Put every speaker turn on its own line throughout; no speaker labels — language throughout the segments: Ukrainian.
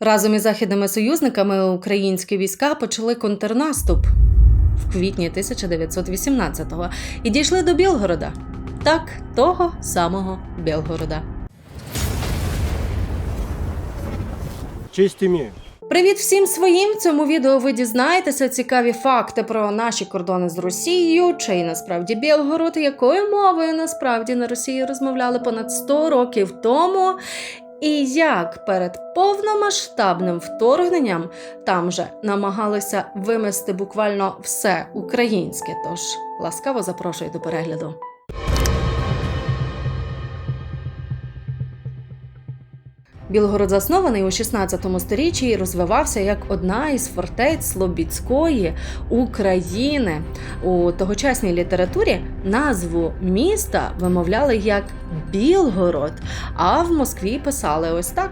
Разом із західними союзниками українські війська почали контрнаступ в квітні 1918-го і дійшли до Білгорода. Так, того самого Білгорода.
Честь имею.
Привіт всім своїм! В цьому відео ви дізнаєтеся цікаві факти про наші кордони з Росією, чи насправді Білгород, якою мовою насправді на Росії розмовляли понад 100 років тому. І як перед повномасштабним вторгненням там же намагалися вимести буквально все українське. Тож ласкаво запрошую до перегляду. Білгород заснований у 16 сторіччі і розвивався як одна із фортець Слобідської України. У тогочасній літературі назву міста вимовляли як Білгород, а в Москві писали ось так.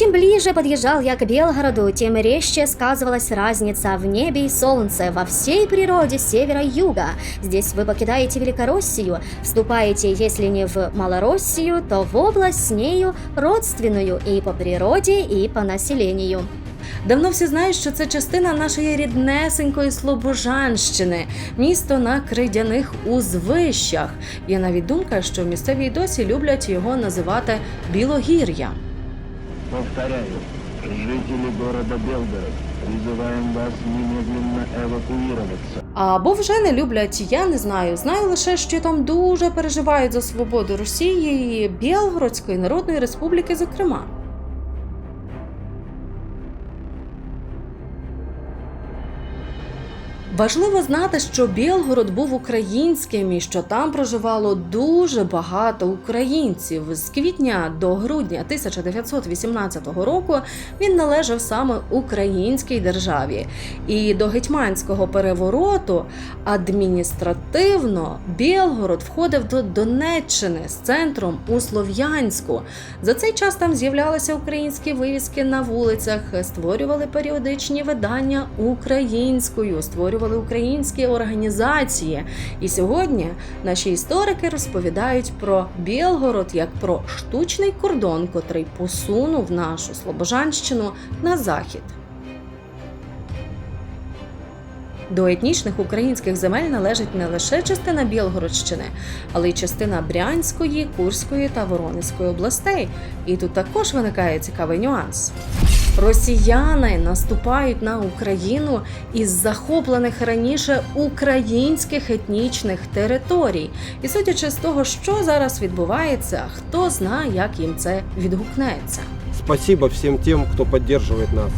Чем ближе подъезжал я к Белгороду, тем резче сказывалась разница в небе и солнце во всей природе севера и юга. Здесь вы покидаете Великороссию, вступаете, если не в Малороссию, то в область с нею родственную и по природе, и по населению.
Давно всі знають, що це частина нашої ріднесенької Слобожанщини, місто на кридяних узвищах. Є навіть думка, що місцеві й досі люблять його називати Білогір'я.
Повторяю, жители города Белгород, призываем вас немедленно эвакуироваться.
Або вже не люблять, я не знаю. Знаю лише, що там дуже переживають за свободу Росії і Білгородської Народної Республіки, зокрема. Важливо знати, що Білгород був українським і що там проживало дуже багато українців. З квітня до грудня 1918 року він належав саме українській державі. І до гетьманського перевороту адміністративно Білгород входив до Донеччини з центром у Слов'янську. За цей час там з'являлися українські вивіски на вулицях, створювали періодичні видання українською, створювали українські організації. І сьогодні наші історики розповідають про Білгород як про штучний кордон, котрий посунув нашу Слобожанщину на захід. До етнічних українських земель належить не лише частина Білгородщини, але й частина Брянської, Курської та Воронезької областей. І тут також виникає цікавий нюанс. Росіяни наступають на Україну із захоплених раніше українських етнічних територій. І судячи з того, що зараз відбувається, хто знає, як їм це відгукнеться.
Спасибо всем тем, кто поддерживает нас,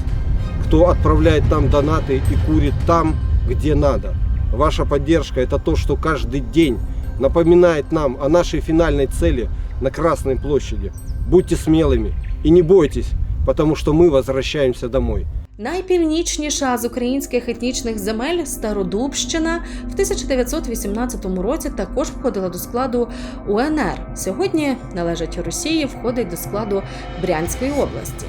кто отправляет нам донаты и курит там, где надо. Ваша поддержка – это то, что каждый день напоминает нам о нашей финальной цели на Красной площади. Будьте смелыми и не бойтесь, потому что мы возвращаемся домой.
Найпівнічніша з українських етнічних земель Стародубщина в 1918 році також входила до складу УНР. Сьогодні належить Росії, входить до складу Брянської області.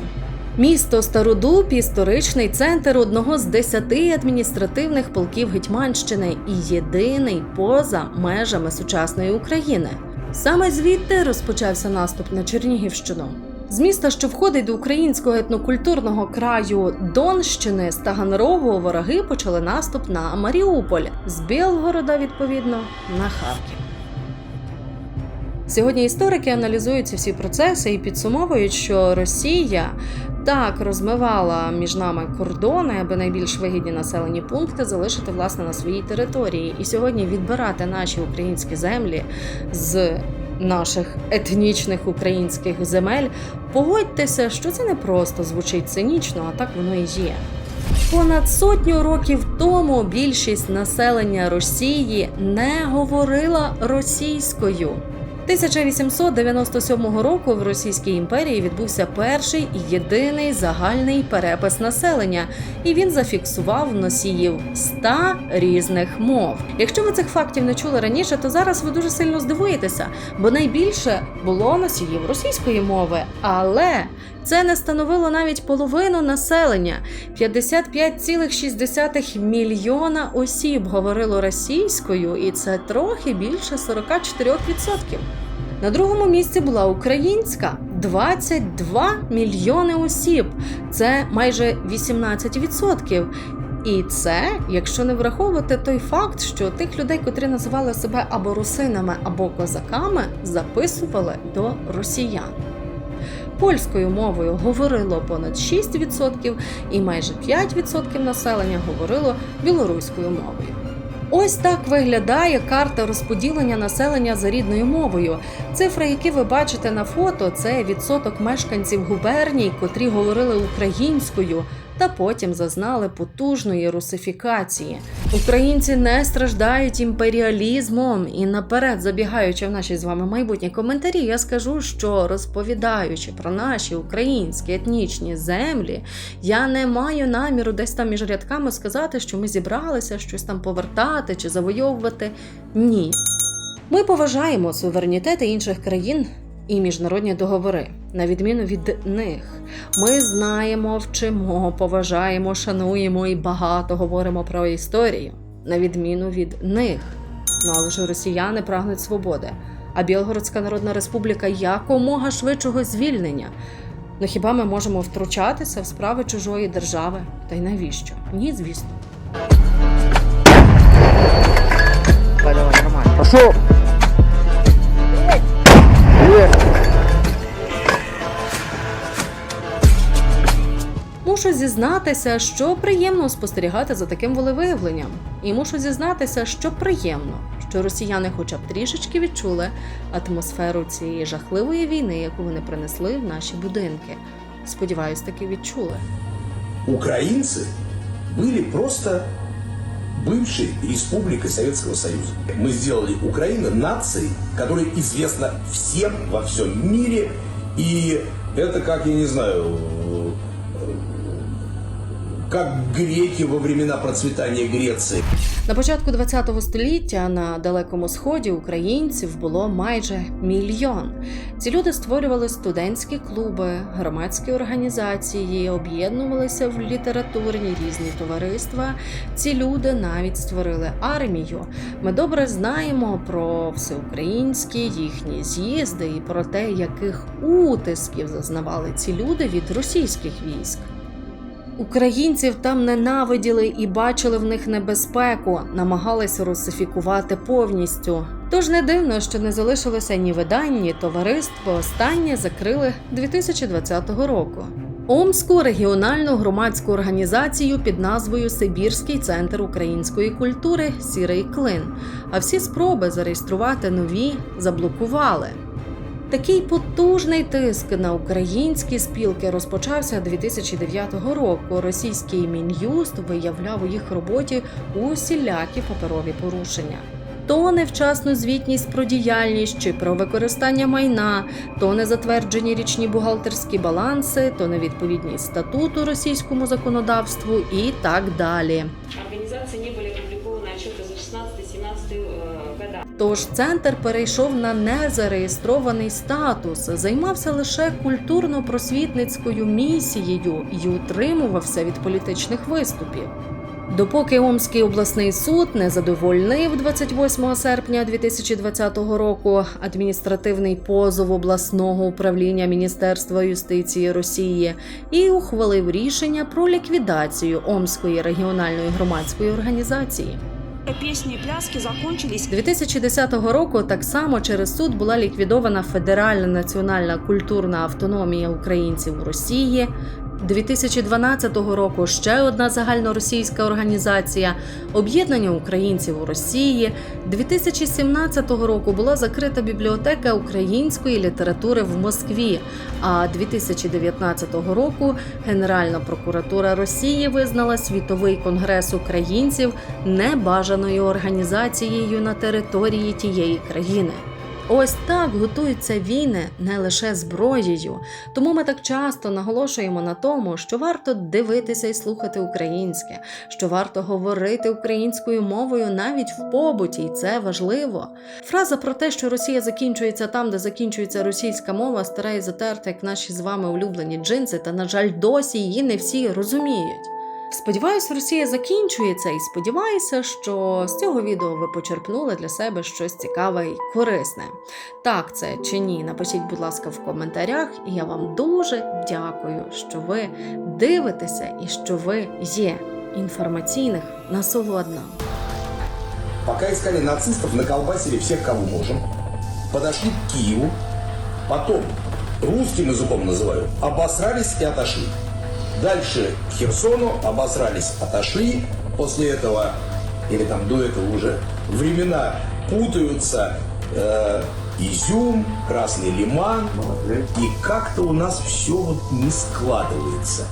Місто Стародуб історичний центр одного з десяти адміністративних полків Гетьманщини і єдиний поза межами сучасної України. Саме звідти розпочався наступ на Чернігівщину. З міста, що входить до українського етнокультурного краю Донщини з Таганрогу, вороги почали наступ на Маріуполь, з Білгорода, відповідно, на Харків. Сьогодні історики аналізують всі процеси і підсумовують, що Росія так розмивала між нами кордони, аби найбільш вигідні населені пункти залишити власне на своїй території. І сьогодні відбирати наші українські землі з наших етнічних українських земель. Погодьтеся, що це не просто звучить цинічно, а так воно і є. Понад сотню років тому більшість населення Росії не говорила російською. 1897 року в Російській імперії відбувся перший єдиний загальний перепис населення, і він зафіксував носіїв 100 різних мов. Якщо ви цих фактів не чули раніше, то зараз ви дуже сильно здивуєтеся, бо найбільше було носіїв російської мови, але це не становило навіть половину населення. 55,6 мільйона осіб говорило російською, і це трохи більше 44%. На другому місці була українська 22 мільйони осіб. Це майже 18%. І це, якщо не враховувати той факт, що тих людей, котрі називали себе або русинами, або козаками, записували до росіян. Польською мовою говорило понад 6%, і майже 5% населення говорило білоруською мовою. Ось так виглядає карта розподілення населення за рідною мовою. Цифри, які ви бачите на фото, це відсоток мешканців губерній, котрі говорили українською, та потім зазнали потужної русифікації. Українці не страждають імперіалізмом, і наперед, забігаючи в наші з вами майбутні коментарі, я скажу, що розповідаючи про наші українські етнічні землі, я не маю наміру десь там між рядками сказати, що ми зібралися щось там повертати чи завойовувати. Ні. Ми поважаємо суверенітети інших країн і міжнародні договори, на відміну від них. Ми знаємо, вчимо, поважаємо, шануємо і багато говоримо про історію, на відміну від них. Ну але ж росіяни прагнуть свободи, а Білгородська Народна Республіка якомога швидшого звільнення. Ну хіба ми можемо втручатися в справи чужої держави? Та й навіщо? Ні, звісно.
Пошел!
Мушу зізнатися, що приємно спостерігати за таким волевиявленням. І мушу зізнатися, що приємно, що росіяни хоча б трішечки відчули атмосферу цієї жахливої війни, яку вони принесли в наші будинки. Сподіваюсь, таки відчули.
украинцы были просто бывшей республикой Советского Союза. Мы сделали Украину нацией, которая известна всем во всем мире. И это как, я не знаю, как греки во времена процветания Греции.
На початку ХХ століття на далекому сході українців було майже мільйон. Ці люди створювали студентські клуби, громадські організації, об'єднувалися в літературні різні товариства. Ці люди навіть створили армію. Ми добре знаємо про всеукраїнські їхні з'їзди і про те, яких утисків зазнавали ці люди від російських військ. Українців там ненавиділи і бачили в них небезпеку, намагалися русифікувати повністю. Тож не дивно, що не залишилося ні видань, ні товариств, бо останнє закрили 2020 року. Омську регіональну громадську організацію під назвою Сибірський центр української культури Сірий Клин. А всі спроби зареєструвати нові заблокували. Такий потужний тиск на українські спілки розпочався 2009 року. Російський мін'юст виявляв у їх роботі усілякі паперові порушення. То невчасну звітність про діяльність чи про використання майна, то незатверджені річні бухгалтерські баланси, то невідповідність статуту російському законодавству і так далі.
Организации не
Тож центр перейшов на незареєстрований статус, займався лише культурно-просвітницькою місією і утримувався від політичних виступів. Допоки Омський обласний суд не задовольнив 28 серпня 2020 року адміністративний позов обласного управління Міністерства юстиції Росії і ухвалив рішення про ліквідацію Омської регіональної громадської організації.
Песни и пляски закончились
2010 року так само через суд була ліквідована Федеральна національна культурна автономія українців у Росії. 2012 року ще одна загальноросійська організація Об'єднання українців у Росії. 2017 року була закрита бібліотека української літератури в Москві. А 2019 року Генеральна прокуратура Росії визнала світовий конгрес українців небажаною організацією на території тієї країни. Ось так готуються війни не лише зброєю. Тому ми так часто наголошуємо на тому, що варто дивитися і слухати українське, що варто говорити українською мовою навіть в побуті, і це важливо. Фраза про те, що Росія закінчується там, де закінчується російська мова, стара і затерта, як наші з вами улюблені джинси, та, на жаль, досі її не всі розуміють. Сподіваюсь, Росія закінчується, і сподіваюся, що з цього відео ви почерпнули для себе щось цікаве і корисне. Так це чи ні? Напишіть, будь ласка, в коментарях, і я вам дуже дякую, що ви дивитеся і що ви є інформаційних насолодна.
Пока искали нацистов, наколбасили всех, кого можем. Подошли к Киеву. Потом, русским языком называю, обосрались и отошли. Дальше к Херсону обосрались, отошли. После этого, или там до этого уже, времена путаются. Э, Изюм, Красный Лиман. И как-то у нас все вот не складывается.